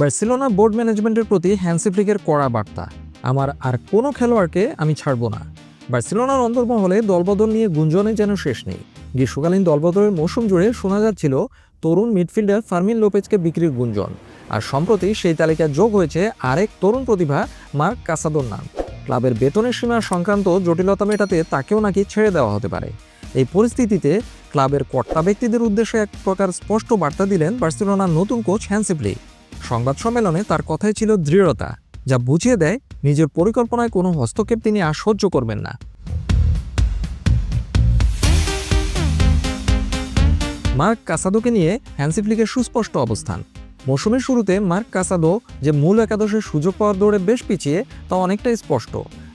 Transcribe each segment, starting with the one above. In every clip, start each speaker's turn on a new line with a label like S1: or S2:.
S1: Barcelona board ম্যানেজমেন্টের প্রতি Hansi ফ্লিকের কড়া বার্তা। আমার আর কোনো খেলোয়াড়কে আমি ছাড়ব না। বার্সেলোনার অন্তর্মহলে দলবদল নিয়ে গুঞ্জনে যেন শেষ নেই। গ্রীষ্মকালীন দলবদলের মৌসুম জুড়ে শোনা যাচ্ছিল তরুণ মিডফিল্ডার ফার্মিন লোপেজকে বিক্রির গুঞ্জন। আর সম্প্রতি সেই তালিকায় যোগ হয়েছে আরেক তরুণ প্রতিভা মার্ক কাসাদোর নাম ক্লাবের বেতনের সীমা সংক্রান্ত জটিলতা মেটাতে তাকেও নাকি ছেড়ে দেওয়া হতে পারে। এই পরিস্থিতিতে ক্লাবের কর্তা ব্যক্তিদের উদ্দেশ্যে এক প্রকার স্পষ্ট বার্তা দিলেন বার্সেলোনার নতুন কোচ হ্যান্সিপ্লি সংবাদ সম্মেলনে তার কথাই ছিল দৃঢ়তা, যা বুঝিয়ে দেয় নিজের পরিকল্পনায় কোনো হস্তক্ষেপ তিনি আর সহ্য করবেন না। মার্ক কাসাদোকে নিয়ে হ্যান্সিফ্লিকের সুস্পষ্ট অবস্থান। মৌসুমের শুরুতে মার্ক কাসাদো যে মূল একাদশের সুযোগ পাওয়ার দৌড়ে বেশ পিছিয়ে, তা অনেকটাই স্পষ্ট।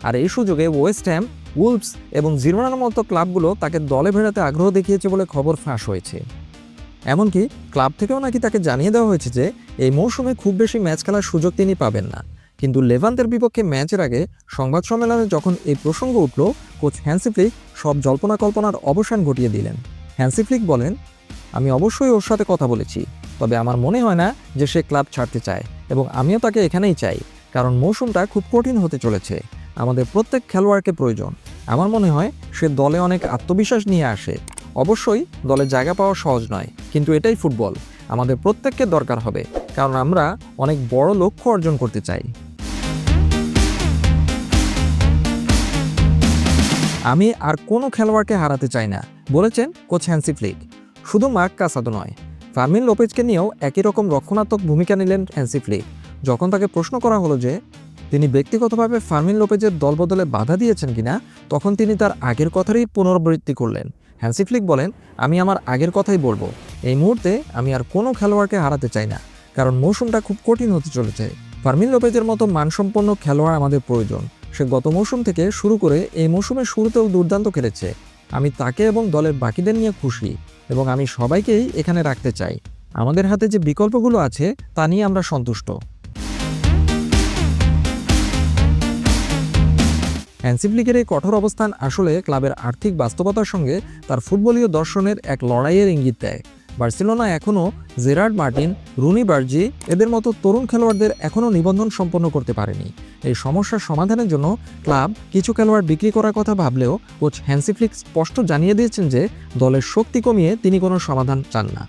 S1: আর এই সুযোগে ওয়েস্ট হ্যাম উলফস এবং জিরোনার মতো ক্লাবগুলো তাকে দলে ভেড়াতে আগ্রহ দেখিয়েছে বলে খবর ফাঁস হয়েছে। এমনকি ক্লাব থেকেও নাকি তাকে জানিয়ে দেওয়া হয়েছে যে এই মৌসুমে খুব বেশি ম্যাচ খেলার সুযোগ তিনি পাবেন না। কিন্তু লেভান্তের বিপক্ষে ম্যাচের আগে সংবাদ সম্মেলনে যখন এই প্রসঙ্গ উঠল, কোচ হ্যান্সিফ্লিক সব জল্পনা কল্পনার অবসান ঘটিয়ে দিলেন। হ্যান্সিফ্লিক বলেন, আমি অবশ্যই ওর সাথে কথা বলেছি, তবে আমার মনে হয় না যে সে ক্লাব ছাড়তে চায় এবং আমিও তাকে এখানেই চাই, কারণ মৌসুমটা খুব কঠিন হতে চলেছে। আমাদের প্রত্যেক খেলোয়াড়কে প্রয়োজন। আমার মনে হয় সে দলে অনেক আত্মবিশ্বাস নিয়ে আসে। অবশ্যই দলে জায়গা পাওয়া সহজ নয়, কিন্তু এটাই ফুটবল। আমাদের প্রত্যেককে দরকার হবে, কারণ আমরা অনেক বড় লক্ষ্য অর্জন করতে চাই। আমি আর কোনো খেলোয়াড়কে হারাতে চাই না, বলেছেন কোচ হ্যান্সি ফ্লিক। শুধু মার্ক কাসাদো নয়, ফার্মিন লোপেজকে নিয়েও একই রকম রক্ষণাত্মক ভূমিকা নিলেন হ্যান্সি ফ্লিক। যখন তাকে প্রশ্ন করা হলো যে তিনি ব্যক্তিগতভাবে ফার্মিন লোপেজের দলবদলে বাধা দিয়েছেন কিনা, তখন তিনি তার আগের কথারই পুনরাবৃত্তি করলেন। হ্যান্সি ফ্লিক বলেন, আমি আমার আগের কথাই বলব। এই মুহূর্তে আমি আর কোনো খেলোয়াড়কে হারাতে চাই না, কারণ মৌসুমটা খুব কঠিন হতে চলেছে। ফার্মিন লোপেজের মতো মানসম্পন্ন খেলোয়াড় আমাদের প্রয়োজন। সে গত মৌসুম থেকে শুরু করে এই মৌসুমের শুরুতেও দুর্দান্ত খেলেছে। আমি তাকে এবং দলের বাকিদের নিয়ে খুশি এবং আমি সবাইকেই এখানে রাখতে চাই। আমাদের হাতে যে বিকল্পগুলো আছে, তা নিয়ে আমরা সন্তুষ্ট। হ্যান্সিফ্লিকের এই কঠোর অবস্থান আসলে ক্লাবের আর্থিক বাস্তবতার সঙ্গে তার ফুটবলীয় দর্শনের এক লড়াইয়ের ইঙ্গিত দেয়। বার্সেলোনা এখনও জেরার্ড মার্টিন, রুনি বার্জি, এদের মতো তরুণ খেলোয়াড়দের এখনও নিবন্ধন সম্পন্ন করতে পারেনি। এই সমস্যার সমাধানের জন্য ক্লাব কিছু খেলোয়াড় বিক্রি করার কথা ভাবলেও কোচ হ্যান্সিফ্লিক স্পষ্ট জানিয়ে দিয়েছেন যে দলের শক্তি কমিয়ে তিনি কোনো সমাধান চান না।